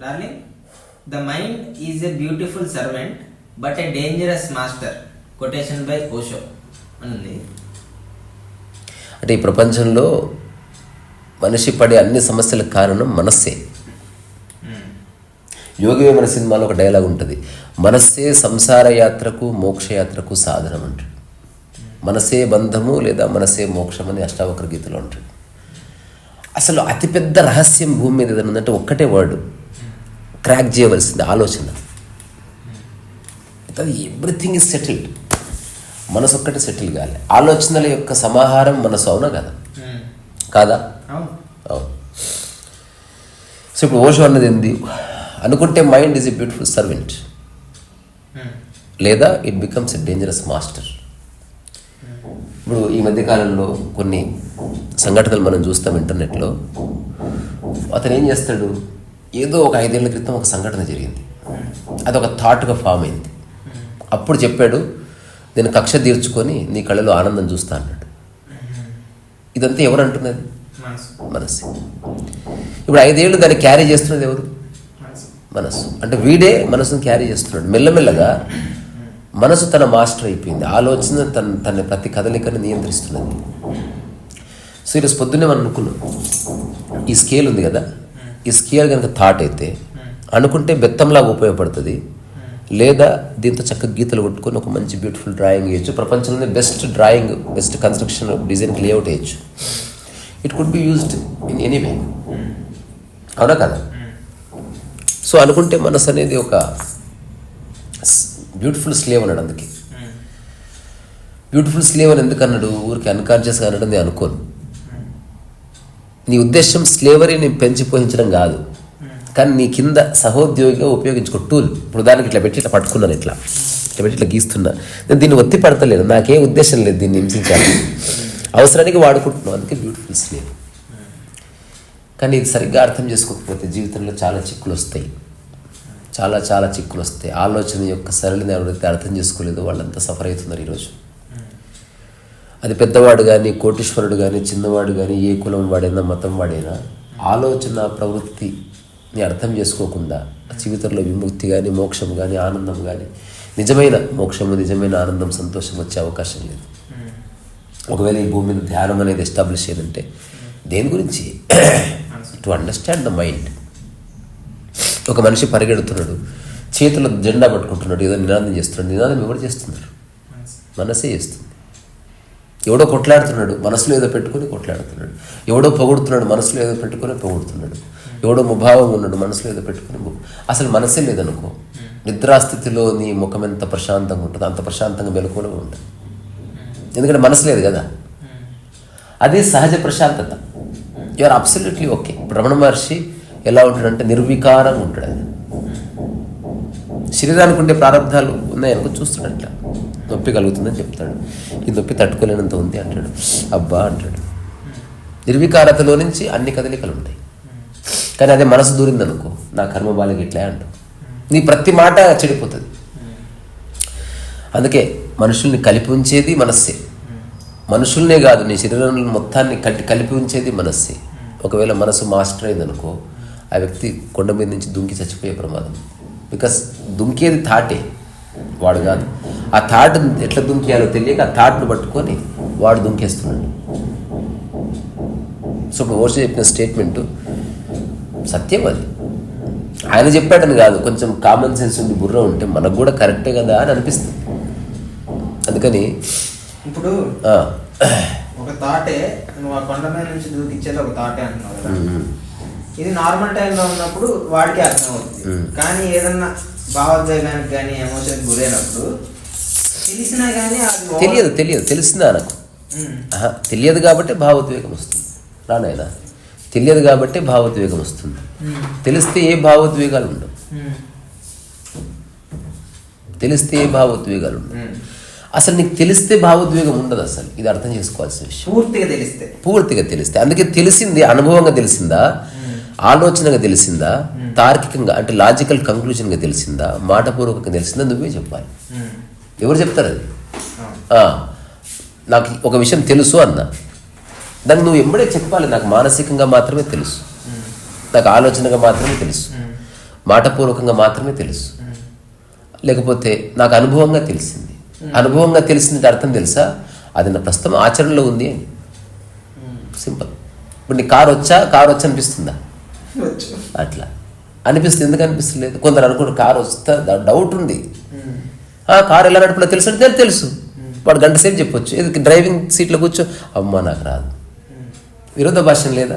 Darling the mind is a beautiful servant but a dangerous master quotation by Osho అని అంటే ఈ ప్రపంచంలో మనిషి పడే అన్ని సమస్యలకు కారణం మనస్సే. యోగి మన సినిమాలో ఒక డైలాగ్ ఉంటుంది. మనస్సే సంసార యాత్రకు మోక్షయాత్రకు సాధనం అంటాడు మనసే బంధము లేదా మనసే మోక్షం అని అష్టావక్ర గీతలో అంటాడు అసలు అతిపెద్ద రహస్యం భూమి మీద ఏదైనా ఉందంటే ఒక్కటే వర్డ్ క్రాక్ చేయవలసింది ఆలోచన. ఎవ్రీథింగ్ ఇస్ సెటిల్డ్ మనసు ఒక్కటే సెటిల్ కాలే. ఆలోచనల యొక్క సమాహారం మనసు అవునా కదా? కాదా? అవును. అవును. సో ఇప్పుడు ఓషో అన్నది ఏంది? అనుకుంటే mind is a beautiful servant లేదా it becomes a dangerous master ఇప్పుడు ఈ మధ్య కాలంలో కొన్ని సంఘటనలు మనం చూస్తాం ఇంటర్నెట్లో. అతను ఏం చేస్తాడు? ఏదో ఒక ఐదేళ్ళ క్రితం ఒక సంఘటన జరిగింది. అది ఒక థాట్గా ఫామ్ అయింది. అప్పుడు చెప్పాడు నేను కక్ష తీర్చుకొని నీ కళ్ళలో ఆనందం చూస్తా అన్నాడు. ఇదంతా ఎవరు అంటున్నది? మనసు. మనస్సు ఇప్పుడు ఐదేళ్ళు దాన్ని క్యారీ చేస్తున్నది ఎవరు? మనసు. మనస్సు అంటే వీడే మనసును క్యారీ చేస్తున్నాడు. మెల్లమెల్లగా మనసు తన మాస్టర్ అయిపోయింది. ఆలోచన తన తన ప్రతి కదలికను నియంత్రిస్తున్నది. సో ఈరోజు పొద్దున్నే మనం అనుకున్నాం. ఈ స్కేల్ ఉంది కదా? ఈ స్కేల్ కనుక థాట్ అయితే అనుకుంటే బెత్తంలాగా ఉపయోగపడుతుంది. లేదా దీంతో చక్కగా గీతలు కొట్టుకొని ఒక మంచి బ్యూటిఫుల్ డ్రాయింగ్ వేయచ్చు. ప్రపంచంలోనే బెస్ట్ డ్రాయింగ్ బెస్ట్ కన్స్ట్రక్షన్ డిజైన్కి లేఅవుట్ వేయచ్చు. It could be used in any way అవునా కదా? సో అనుకుంటే మనసు అనేది ఒక బ్యూటిఫుల్ స్లేవ్ అన్నాడు అందుకే. బ్యూటిఫుల్ స్లేవ్ అని ఎందుకు అన్నాడు? ఊరికి అన్కాన్షియస్గా అనడం నేను అనుకోను. నీ ఉద్దేశం స్లేవరీని పెంచి పోషించడం కాదు. కానీ నీ కింద సహోద్యోగిగా ఉపయోగించుకో టూల్ ఇప్పుడు దానికి ఇట్లా పెట్టి ఇట్లా పట్టుకున్నాను ఇట్లా. ఇట్లా పెట్టి ఇట్లా గీస్తున్నా. నేను దీన్ని ఒత్తి పడతలేను నాకే ఉద్దేశం లేదు దీన్ని హింసించాలి. అవసరానికి వాడుకుంటున్నాను అందుకే బ్యూటిఫుల్ స్లేవ్. కానీ ఇది సరిగ్గా అర్థం చేసుకోకపోతే జీవితంలో చాలా చిక్కులు వస్తాయి. చాలా చాలా చిక్కులు వస్తాయి. ఆలోచన యొక్క సరళిని ఎవరైతే అర్థం చేసుకోలేదో వాళ్ళంతా సఫర్ అవుతున్నారు ఈరోజు. అది పెద్దవాడు కానీ కోటీశ్వరుడు కానీ చిన్నవాడు కానీ ఏ కులం వాడైనా మతం వాడైనా ఆలోచన ప్రవృత్తిని అర్థం చేసుకోకుండా జీవితంలో విముక్తి కానీ మోక్షం కానీ ఆనందం కానీ నిజమైన మోక్షము నిజమైన ఆనందం సంతోషం వచ్చే అవకాశం లేదు. ఒకవేళ ఈ భూమి మీద ధ్యానం అనేది ఎస్టాబ్లిష్ అయ్యిందంటే దేని గురించి? టు అండర్స్టాండ్ ద మైండ్ ఒక మనిషి పరిగెడుతున్నాడు చేతిలో జెండా పట్టుకుంటున్నాడు ఏదో నినాదం చేస్తున్నాడు. నినాదం ఎవరు చేస్తున్నారు మనసు చేస్తుంది. ఎవడో కొట్లాడుతున్నాడు మనసులో ఏదో పెట్టుకొని కొట్లాడుతున్నాడు. ఎవడో పొగుడుతున్నాడు మనసులో ఏదో పెట్టుకొని పొగుడుతున్నాడు. ఎవడో ముభావం ఉన్నాడు మనసులో ఏదో పెట్టుకొని అసలు మనసే లేదనుకో. నిద్రాస్థితిలో నీ ముఖం ఎంత ప్రశాంతంగా ఉంటుందో అంత ప్రశాంతంగా మెలకువలో ఉంటుంది ఎందుకంటే మనసు లేదు కదా. అది సహజ ప్రశాంతత. You're absolutely okay Ramana Maharshi ఎలా ఉంటాడంటే నిర్వికారంగా ఉంటాడు. ఆయన శరీరానికి ఉండే ప్రారంధాలు ఉన్నాయనుకో చూస్తాడు అట్లా నొప్పి కలుగుతుందని చెప్తాడు. ఈ నొప్పి తట్టుకోలేనంత ఉంది అంటాడు. అబ్బా అంటాడు. నిర్వికారతలో నుంచి అన్ని కదలికలు ఉంటాయి. కానీ అదే మనసు దూరిందనుకో నా కర్మ బాలకి ఇట్లా అంటావు. నీ ప్రతి మాట చెడిపోతుంది. అందుకే మనుషుల్ని కలిపి ఉంచేది మనస్సే. మనుషుల్నే కాదు నీ శరీరం మొత్తాన్ని కట్టి కలిపి ఉంచేది మనస్సే. ఒకవేళ మనసు మాస్టర్ అయిందనుకో ఆ వ్యక్తి కొండ మీద నుంచి దుంకి చచ్చిపోయే ప్రమాదం. బికాస్ దుంకేది థాటే వాడు కాదు. ఆ థాట్ ఎట్లా దుంకేయాలో తెలియక ఆ థాట్ను పట్టుకొని వాడు దుంకేస్తున్నాడు. సో ఇప్పుడు ఓషో చెప్పిన స్టేట్మెంటు సత్యం అది. ఆయన చెప్పాడని కాదు కొంచెం కామన్ సెన్స్ ఉండి బుర్ర ఉంటే మనకు కూడా కరెక్టే కదా అని అనిపిస్తుంది. అందుకని ఇప్పుడు ఒక తాటే నువ్వు ఆ కొండ మీద నుంచి దూకిచ్చేది ఒక తాటే అంటున్నావు కదా. ఇది నార్మల్ టైంలో ఉన్నప్పుడు వాడికి అర్థం అవుతుంది మ్మ్. కానీ ఏదన్నా భావోద్వేగానికి కానీ ఎమోషన్కి గురైనప్పుడు తెలిసినా కానీ తెలియదు తెలియదు తెలిసిందా నాకు? తెలియదు కాబట్టి భావోద్వేగం వస్తుంది. రానాయన తెలియదు కాబట్టి భావోద్వేగం వస్తుంది. తెలిస్తే ఏ భావోద్వేగాలు ఉండవు. తెలిస్తే ఏ భావోద్వేగాలు ఉండవు. అసలు నీకు తెలిస్తే భావోద్వేగం ఉండదు అసలు. ఇది అర్థం చేసుకోవాల్సిన విషయం. పూర్తిగా తెలిస్తే. పూర్తిగా తెలిస్తే. అందుకే తెలిసింది అనుభవంగా తెలిసిందా? ఆలోచనగా తెలిసిందా? తార్కికంగా అంటే లాజికల్ కంక్లూజన్గా తెలిసిందా? మాటపూర్వకంగా తెలిసిందా? నువ్వే చెప్పాలి. ఎవరు చెప్తారు అది? నాకు ఒక విషయం తెలుసు అన్న. దాన్ని నువ్వు ఎంబడే చెప్పాలి? నాకు మానసికంగా మాత్రమే తెలుసు. నాకు ఆలోచనగా మాత్రమే తెలుసు. మాటపూర్వకంగా మాత్రమే తెలుసు. లేకపోతే నాకు అనుభవంగా తెలిసింది. అనుభవంగా తెలిసింది అర్థం తెలుసా? అది నా ప్రస్తుతం ఆచరణలో ఉంది అని. సింపుల్. ఇప్పుడు నీ కారు వచ్చా? కారు వచ్చి అనిపిస్తుందా? అట్లా. అనిపిస్తుంది. ఎందుకు అనిపిస్తలేదు కొందరు అనుకుంటారు కారు వస్తా డౌట్ ఉంది. ఆ కారు ఎలా నడపలో తెలుసు అంటే తెలుసు. వాడు గంట సేపు చెప్పొచ్చు. ఇది డ్రైవింగ్ సీట్లో కూర్చో. అమ్మ నాకు రాదు. విరోధ భాషం లేదా?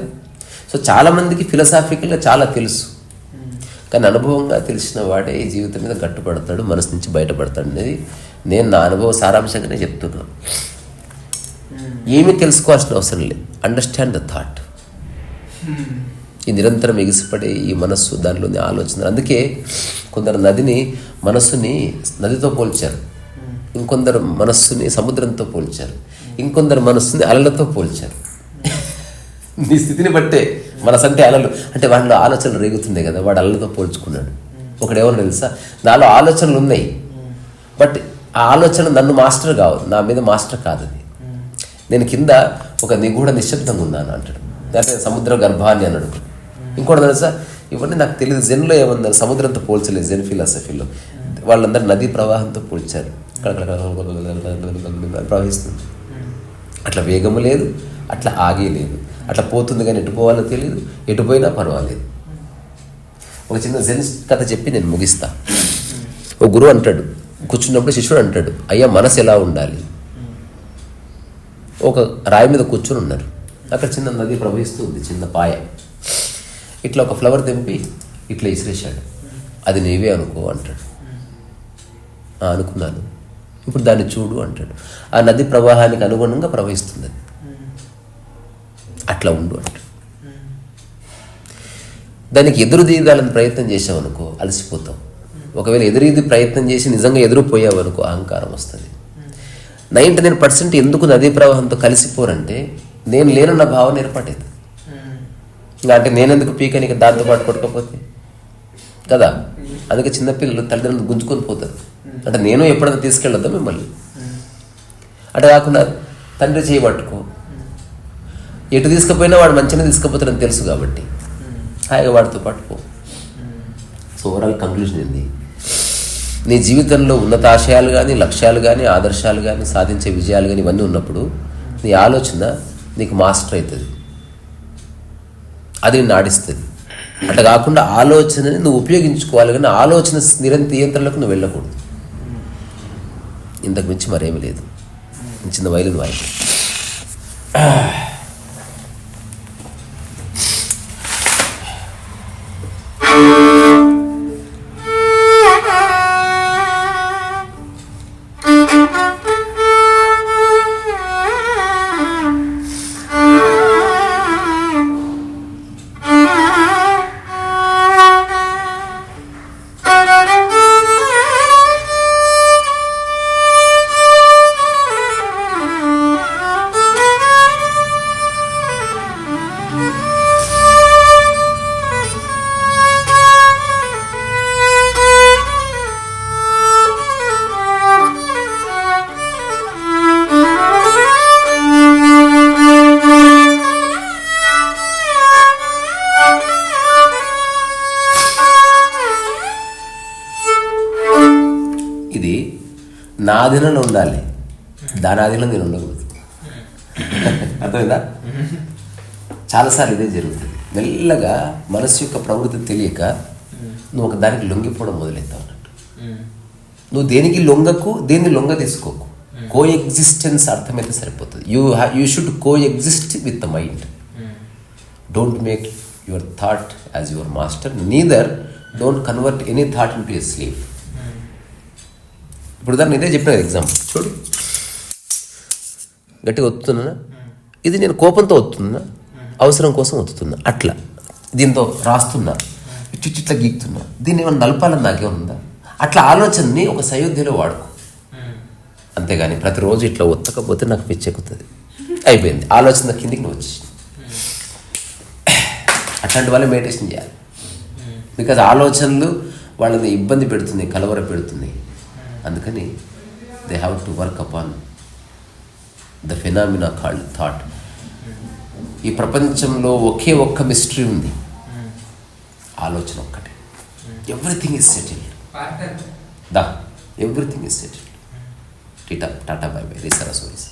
సో చాలామందికి ఫిలసాఫికల్గా చాలా తెలుసు. కానీ అనుభవంగా తెలిసిన వాడే ఈ జీవితం మీద గట్టుపడతాడు మనసు నుంచి బయటపడతాడు అనేది నేను నా అనుభవ సారాంశంగానే చెప్తున్నాను ఏమీ తెలుసుకోవాల్సిన అవసరం లేదు. అండర్స్టాండ్ ద థాట్ ఈ నిరంతరం ఎగిసిపడే ఈ మనస్సు దానిలోని ఆలోచన అందుకే కొందరు నదిని మనస్సుని నదితో పోల్చారు. ఇంకొందరు మనస్సుని సముద్రంతో పోల్చారు. ఇంకొందరు మనస్సుని అలలతో పోల్చారు. నీ స్థితిని బట్టే మనసు అంటే అలలు. అంటే వాడిలో ఆలోచనలు రేగుతున్నాయి కదా వాడు అలలతో పోల్చుకున్నాడు. ఒకడేమో తెలుసా? నాలో ఆలోచనలు ఉన్నాయి. బట్ ఆ ఆలోచన నన్ను మాస్టర్ కావు నా మీద మాస్టర్ కాదు అది నేను కింద ఒక నిగూఢ నిశ్శబ్దంగా ఉన్నాను అంటాడు. అంటే సముద్ర గర్భాన్ని అన్నాడు. ఇంకోటి తెలుసా ఇవన్నీ నాకు తెలియదు జెన్లో ఏమన్నారు సముద్రంతో పోల్చలేదు జెన్ ఫిలాసఫీలో వాళ్ళందరూ నదీ ప్రవాహంతో పోల్చారు ప్రవహిస్తుంది అట్లా వేగము లేదు అట్లా ఆగే లేదు అట్లా పోతుంది కానీ ఎటు పోవాలో తెలియదు ఎటు పోయినా పర్వాలేదు ఒక చిన్న జెన్ కథ చెప్పి నేను ముగిస్తా ఒక గురువు అంటాడు కూర్చున్నప్పుడు శిష్యుడు అంటాడు అయ్యా మనసు ఎలా ఉండాలి ఒక రాయి మీద కూర్చొని ఉన్నారు అక్కడ చిన్న నది ప్రవహిస్తూ ఉంది చిన్న పాయ ఇట్లా ఒక ఫ్లవర్ తెంపి ఇట్లా ఇసిరేశాడు. అది నీవే అనుకో అంటాడు. అనుకున్నాను. ఇప్పుడు దాన్ని చూడు అంటాడు. ఆ నది ప్రవాహానికి అనుగుణంగా ప్రవహిస్తుంది అది. అట్లా ఉండు అంటాడు. దానికి ఎదురు దిగాలని ప్రయత్నం చేసామనుకో అలసిపోతాం. ఒకవేళ ఎదురీది ప్రయత్నం చేసి నిజంగా ఎదురుపోయావు అనుకో అహంకారం వస్తుంది. నైంటీ నైన్ పర్సెంట్ ఎందుకు నదీ ప్రవాహంతో కలిసిపోరంటే నేను లేనన్న భావన ఏర్పడేది అంటే నేనెందుకు పీకనికి దాంతో పాటు కొట్టకపోతే కదా? అందుకే చిన్నపిల్లలు తల్లిదండ్రులు గుంజుకొని పోతారు. అంటే నేను ఎప్పుడైనా తీసుకెళ్ళొద్దా మిమ్మల్ని? అంటే కాకుండా తండ్రి చేయబట్టుకో ఎటు తీసుకుపోయినా వాడు మంచిగా తీసుకుపోతాడని తెలుసు కాబట్టి. హాయిగా వాడితో పాటుకో సో ఓవరాల్ కంక్లూజన్ ఏంది? నీ జీవితంలో ఉన్నత ఆశయాలు కానీ లక్ష్యాలు కానీ ఆదర్శాలు కానీ సాధించే విజయాలు కానీ ఇవన్నీ ఉన్నప్పుడు నీ ఆలోచన నీకు మాస్టర్ అవుతుంది. అది నిన్ను ఆడిస్తుంది అట్లా కాకుండా ఆలోచనని నువ్వు ఉపయోగించుకోవాలి కానీ ఆలోచన నిరంతర నియంత్రణలకు నువ్వు వెళ్ళకూడదు. ఇంతకు మించి మరేమీ లేదు. చిన్న వైలు వాయిద్యం. నా ఉండాలి. దాని అధీనంలో నేను ఉండకూడదు. అర్థమైందా? చాలాసార్లు ఇదే జరుగుతుంది. మెల్లగా మనసు యొక్క ప్రవృత్తి తెలియక నువ్వు ఒక దానికి లొంగిపోవడం మొదలెత్తావు అన్నట్టు. నువ్వు దేనికి లొంగకు దేన్ని లొంగ తీసుకోకు. కో ఎగ్జిస్టెన్స్ అర్థమైతే సరిపోతుంది. You you should coexist with the mind don't make your thought as your master neither don't convert any thought into a slave ఇప్పుడు దాన్ని ఇదే చెప్పిన ఎగ్జాంపుల్ చూడు. గట్టిగా ఒత్తుతున్నా? ఇది నేను కోపంతో ఒత్తున్నా అవసరం కోసం ఒత్తుతున్నా. అట్లా. దీంతో రాస్తున్నా. ఇట్లా గీక్తున్నా. దీన్ని ఏమైనా నలపాలని నాకేముందా అట్లా ఆలోచనని ఒక సయోధ్యలో వాడుకో. అంతేగాని ప్రతిరోజు ఇట్లా ఒత్తకపోతే నాకు పిచ్చెక్కుతుంది అయిపోయింది. ఆలోచన కిందికి నువ్వు వచ్చి అట్లాంటి వాళ్ళే మెడిటేషన్ చేయాలి. బికాజ్ ఆలోచనలు వాళ్ళని ఇబ్బంది పెడుతుంది కలవర పెడుతుంది అందుకని they have to work upon the phenomena called thought ఈ ప్రపంచంలో ఒకే ఒక్క మిస్టరీ ఉంది. ఆలోచన ఒక్కటే. ఎవ్రీథింగ్ ఇస్ సెటిల్డ్ దా ఎవ్రీథింగ్ ఇస్ సెటిల్డ్ టిటా టాటా బై బై రిసరా సోరీస్